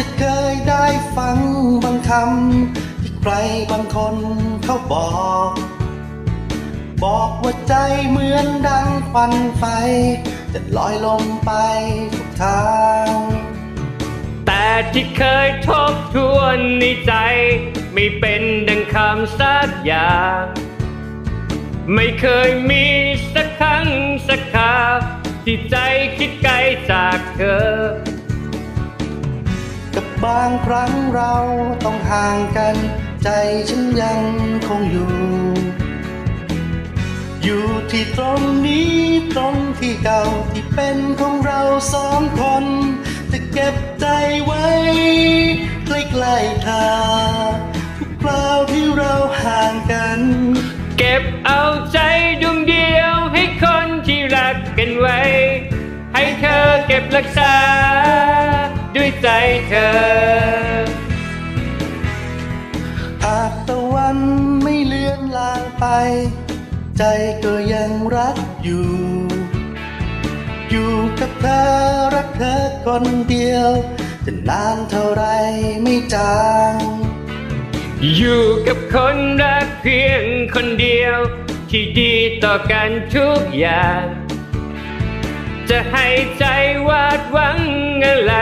จะเคยได้ฟังบางคำที่ใครบางคนเขาบอก บอกว่าใจเหมือนดังควันไฟ จะลอยลงไปทุกทาง แต่ที่เคยทบทวนในใจ ไม่เป็นดังคำสักอย่าง ไม่เคยมีสักครั้งสักคราวที่ใจคิดไกลจากเธอ บางครั้งเราต้องห่างกัน ใจฉันยังคงอยู่ อยู่ที่ตรงนี้ตรงที่เก่าที่เป็นของเราสองคนจะเก็บใจไว้ใกล้ๆเธอทุกคราวที่เราห่างกัน เก็บเอาใจดวงเดียวให้คนที่รักกันไว้ ให้เธอเก็บรักษา ใจเธอ อาจตะวันไม่เลือนลางไป ใจก็ยังรักอยู่ อยู่กับเธอรักเธอคนเดียว จะนานเท่าไรไม่จางอยู่กับคนรักเพียงคนเดียว ที่ดีต่อกันทุกอย่าง จะให้ใจวาดหวังอะไร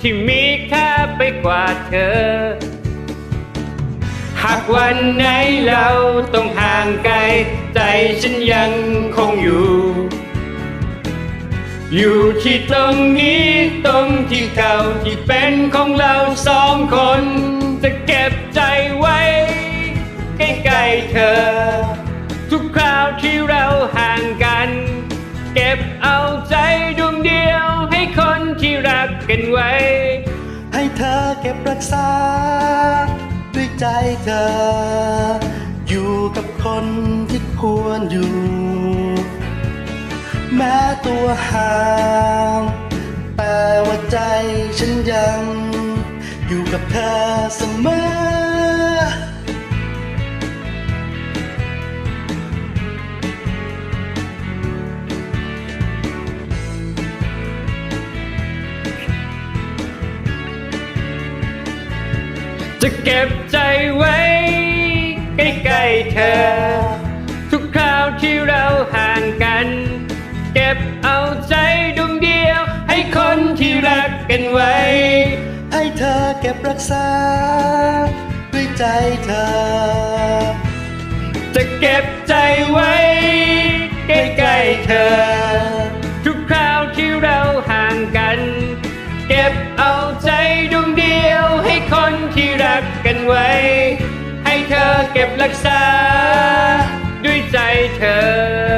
ที่มีค่าไปกว่าเธอ หากวันไหนเราต้องห่างไกล ใจฉันยังคงอยู่ อยู่ที่ตรงนี้ตรงที่เก่าที่เป็นของเราสองคน จะเก็บใจไว้ ใกล้ๆเธอ ทุกคราวที่เราห ก็บรักษา ด้วยใจเธอ อยู่กับคนที่ควรอยู่ แม้ตัวห่างแต่ว่าใจฉันยัง อยู่กับเธอเสมอ จะเก็บใจไว้ ใกล้ๆเธอ ทุกคราวที่เราห่างกัน เก็บเอาใจดวงเดียว ให้คนที่รักกันไว้ ให้เธอเก็บรักษา ด้วยใจเธอ จะเก็บใจไว้ ใกล้ๆเธอ ทุกคราวที่เราห่างกัน กกันไว้ให้เธอเก็บรักษาด้วยใจเธอ